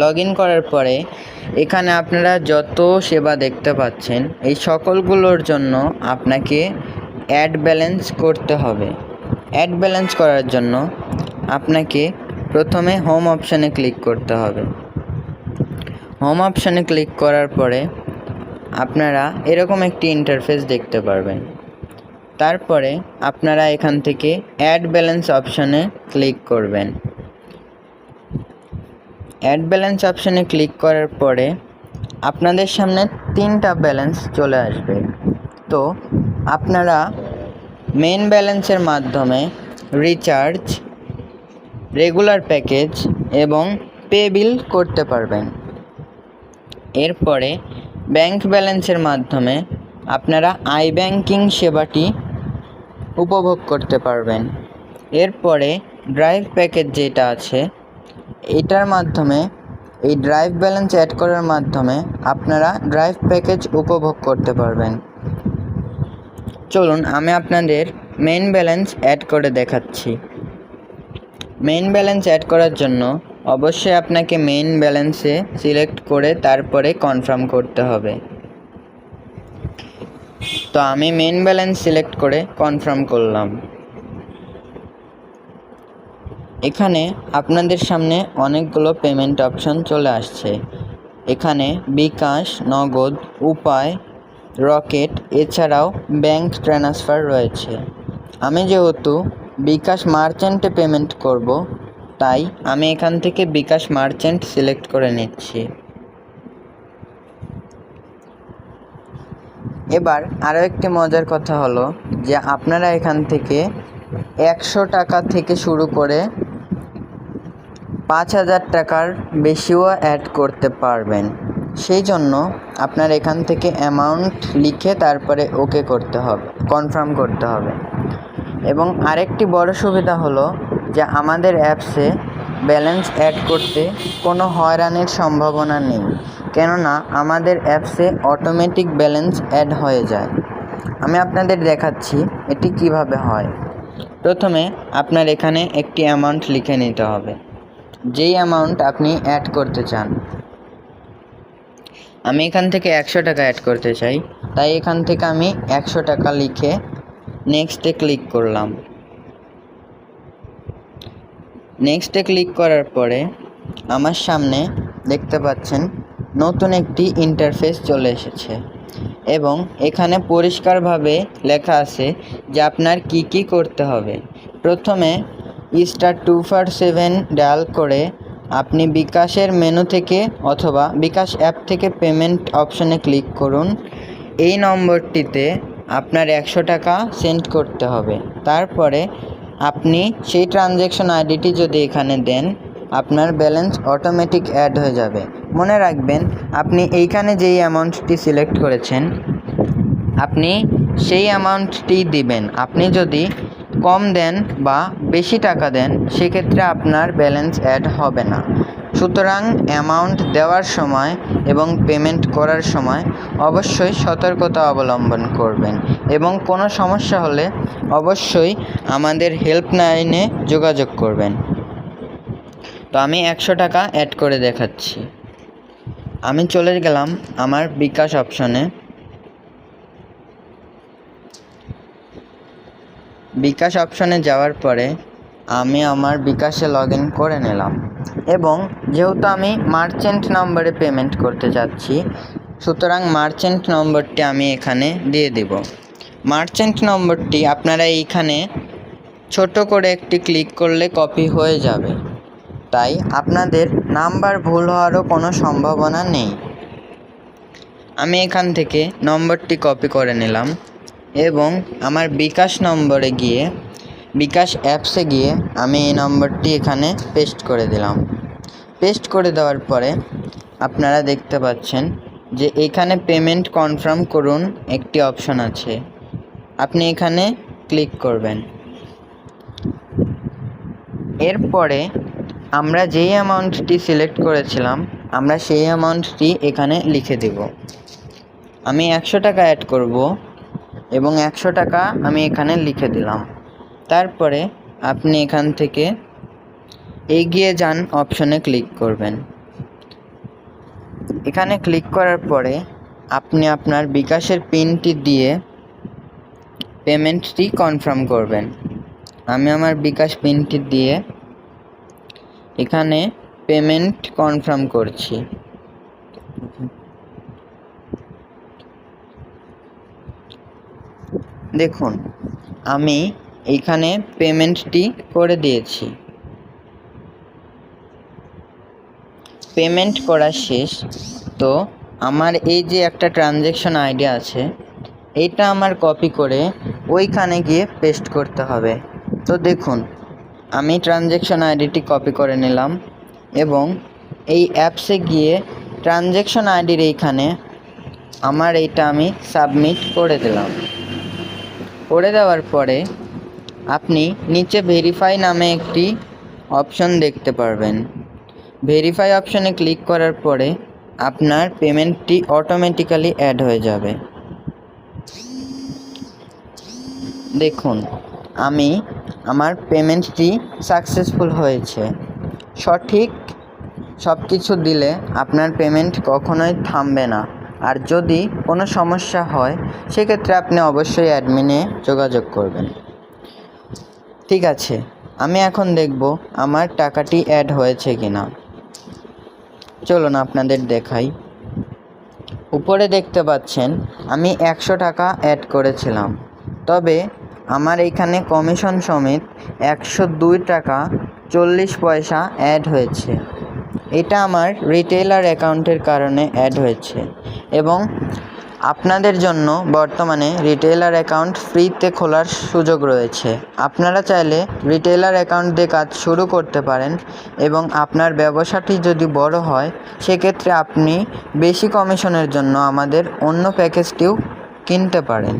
Log in করার পরে এখানে আপনারা যত সেবা দেখতে পাচ্ছেন, এই সকলগুলোর জন্য আপনাকে অ্যাড ব্যালেন্স করতে হবে। অ্যাড ব্যালেন্স করার জন্য আপনাকে প্রথমে হোম অপশানে ক্লিক করতে হবে। হোম অপশানে ক্লিক করার পরে আপনারা এরকম একটি ইন্টারফেস দেখতে পারবেন। তারপরে আপনারা এখান থেকে অ্যাড ব্যালেন্স অপশানে ক্লিক করবেন। অ্যাড ব্যালেন্স অপশানে ক্লিক করার পরে আপনাদের সামনে তিনটা ব্যালেন্স চলে আসবে। তো আপনারা মেন ব্যালেন্সের মাধ্যমে রিচার্জ রেগুলার প্যাকেজ এবং পে বিল করতে পারবেন। এরপরে ব্যাংক ব্যালেন্সের মাধ্যমে আপনারা আই ব্যাংকিং সেবাটি উপভোগ করতে পারবেন। এরপরে ড্রাইভ প্যাকেজ যেটা আছে এটার মাধ্যমে, এই ড্রাইভ ব্যালেন্স অ্যাড করার মাধ্যমে আপনারা ড্রাইভ প্যাকেজ উপভোগ করতে পারবেন। চলুন, আমি আপনাদের মেন ব্যালেন্স অ্যাড করে দেখাচ্ছি। মেন ব্যালেন্স অ্যাড করার জন্য অবশ্যই আপনাকে মেন ব্যালেন্সে সিলেক্ট করে তারপরে কনফার্ম করতে হবে। তো আমি মেন ব্যালেন্স সিলেক্ট করে কনফার্ম করলাম। এখানে আপনাদের সামনে অনেকগুলো পেমেন্ট অপশন চলে আসছে। এখানে বিকাশ, নগদ, উপায়, রকেট, এছাড়াও ব্যাংক ট্রান্সফার রয়েছে। আমি যেহেতু বিকাশ মার্চেন্টে পেমেন্ট করব, তাই আমি এখান থেকে বিকাশ মার্চেন্ট সিলেক্ট করে নিচ্ছি। এবার আরও একটি মজার কথা হলো যে আপনারা এখান থেকে একশো টাকা থেকে শুরু করে পাঁচ হাজার টাকার বেশিও অ্যাড করতে পারবেন। সেই জন্য আপনার এখান থেকে অ্যামাউন্ট লিখে তারপরে ওকে করতে হবে কনফার্ম করতে হবে। এবং আরেকটি বড় সুবিধা হলো যে আমাদের অ্যাপসে ব্যালেন্স অ্যাড করতে কোনো হয়রানির সম্ভাবনা নেই। কেননা আমাদের অ্যাপসে অটোমেটিক ব্যালেন্স অ্যাড হয়ে যায়। আমি আপনাদের দেখাচ্ছি এটি কীভাবে হয়। প্রথমে আপনার এখানে একটি অ্যামাউন্ট লিখে নিতে হবে। যেই অ্যামাউন্ট আপনি অ্যাড করতে চান। আমি এখান থেকে একশো টাকা অ্যাড করতে চাই। তাই এখান থেকে আমি একশো টাকা লিখে নেক্সটে ক্লিক করলাম। নেক্সটে ক্লিক করার পরে আমার সামনে দেখতে পাচ্ছেন নতুন একটি ইন্টারফেস চলে এসেছে এবং এখানে পরিষ্কারভাবে লেখা আছে যে আপনার কি কি করতে হবে। প্রথমে star two four seven dial করে আপনি বিকাশের মেনু থেকে অথবা বিকাশ অ্যাপ থেকে পেমেন্ট অপশনে ক্লিক করুন। এই নম্বরটিতে আপনার একশো টাকা সেন্ড করতে হবে। তারপরে আপনি সেই ট্রানজ্যাকশন আইডিটি যদি এখানে দেন, আপনার ব্যালেন্স অটোমেটিক অ্যাড হয়ে যাবে। মনে রাখবেন, আপনি এইখানে যেই অ্যামাউন্টটি সিলেক্ট করেছেন, আপনি সেই অ্যামাউন্টটি দিবেন। আপনি যদি কম দেন বা বেশি টাকা দেন, সেক্ষেত্রে আপনার ব্যালেন্স অ্যাড হবে না। সুতরাং অ্যামাউন্ট দেওয়ার সময় এবং পেমেন্ট করার সময় অবশ্যই সতর্কতা অবলম্বন করবেন এবং কোনো সমস্যা হলে অবশ্যই আমাদের হেল্পলাইনে যোগাযোগ করবেন। তো আমি একশো টাকা অ্যাড করে দেখাচ্ছি। আমি চলে গেলাম আমার বিকাশ অপশনে। বিকাশ অপশনে যাওয়ার পরে আমি আমার বিকাশে লগ ইন করে নিলাম। এবং যেহেতু আমি মার্চেন্ট নম্বরে পেমেন্ট করতে যাচ্ছি, সুতরাং মার্চেন্ট নম্বরটি আমি এখানে দিয়ে দেব। মার্চেন্ট নম্বরটি আপনারা এইখানে ছোট করে একটি ক্লিক করলে কপি হয়ে যাবে। তাই আপনাদের নাম্বার ভুল হওয়ারও কোনো সম্ভাবনা নেই। আমি এখান থেকে নম্বরটি কপি করে নিলাম। এবং আমার বিকাশ নম্বরে গিয়ে, বিকাশ অ্যাপসে গিয়ে আমি এই নম্বরটি এখানে পেস্ট করে দিলাম। পেস্ট করে দেওয়ার পরে আপনারা দেখতে পাচ্ছেন যে এখানে পেমেন্ট কনফার্ম করুন একটি অপশন আছে। আপনি এখানে ক্লিক করবেন। এরপরে আমরা যেই অ্যামাউন্টটি সিলেক্ট করেছিলাম, আমরা সেই অ্যামাউন্টটি এখানে লিখে দেব। আমি একশো টাকা অ্যাড করব। এবং একশো টাকা আমি এখানে লিখে দিলাম। তারপরে আপনি এখান থেকে এগিয়ে যান অপশনে ক্লিক করবেন। এখানে ক্লিক করার পরে আপনি আপনার বিকাশের পিনটি দিয়ে পেমেন্টটি কনফার্ম করবেন। আমি আমার বিকাশ পিনটি দিয়ে এখানে পেমেন্ট কনফার্ম করছি। দেখুন, আমি এইখানে পেমেন্টটি করে দিয়েছি। পেমেন্ট করা শেষ। তো আমার এই যে একটা ট্রানজ্যাকশন আইডি আছে, এটা আমার কপি করে ওইখানে গিয়ে পেস্ট করতে হবে। তো দেখুন, আমি ট্রানজ্যাকশন আইডিটি কপি করে নিলাম এবং এই অ্যাপসে গিয়ে ট্রানজ্যাকশন আইডির এইখানে আমার এইটা আমি সাবমিট করে দিলাম। করে দেওয়ার পরে আপনি নিচে ভেরিফাই নামে একটি অপশন দেখতে পারবেন। ভেরিফাই অপশনে ক্লিক করার পরে আপনার পেমেন্টটি অটোমেটিক্যালি অ্যাড হয়ে যাবে। দেখুন, আমি আমার পেমেন্টটি সাকসেসফুল হয়েছে। সঠিক সব কিছু দিলে আপনার পেমেন্ট কখনোই থামবে না। আর যদি কোনো সমস্যা হয়, সেক্ষেত্রে আপনি অবশ্যই অ্যাডমিনে যোগাযোগ করবেন। ঠিক আছে, আমি এখন দেখব আমার টাকাটি অ্যাড হয়েছে কি না চলুন আপনাদের দেখাই। উপরে দেখতে পাচ্ছেন, আমি একশো টাকা অ্যাড করেছিলাম। তবে আমার এইখানে কমিশন সমেত একশো দুই টাকা চল্লিশ পয়সা অ্যাড হয়েছে। এটা আমার রিটেলার অ্যাকাউন্টের কারণে অ্যাড হয়েছে। এবং আপনাদের জন্য বর্তমানে রিটেলার অ্যাকাউন্ট ফ্রিতে খোলার সুযোগ রয়েছে। আপনারা চাইলে রিটেলার অ্যাকাউন্ট দিয়ে কাজ শুরু করতে পারেন এবং আপনার ব্যবসাটি যদি বড় হয়, সেক্ষেত্রে আপনি বেশি কমিশনের জন্য আমাদের অন্য প্যাকেজটিও কিনতে পারেন।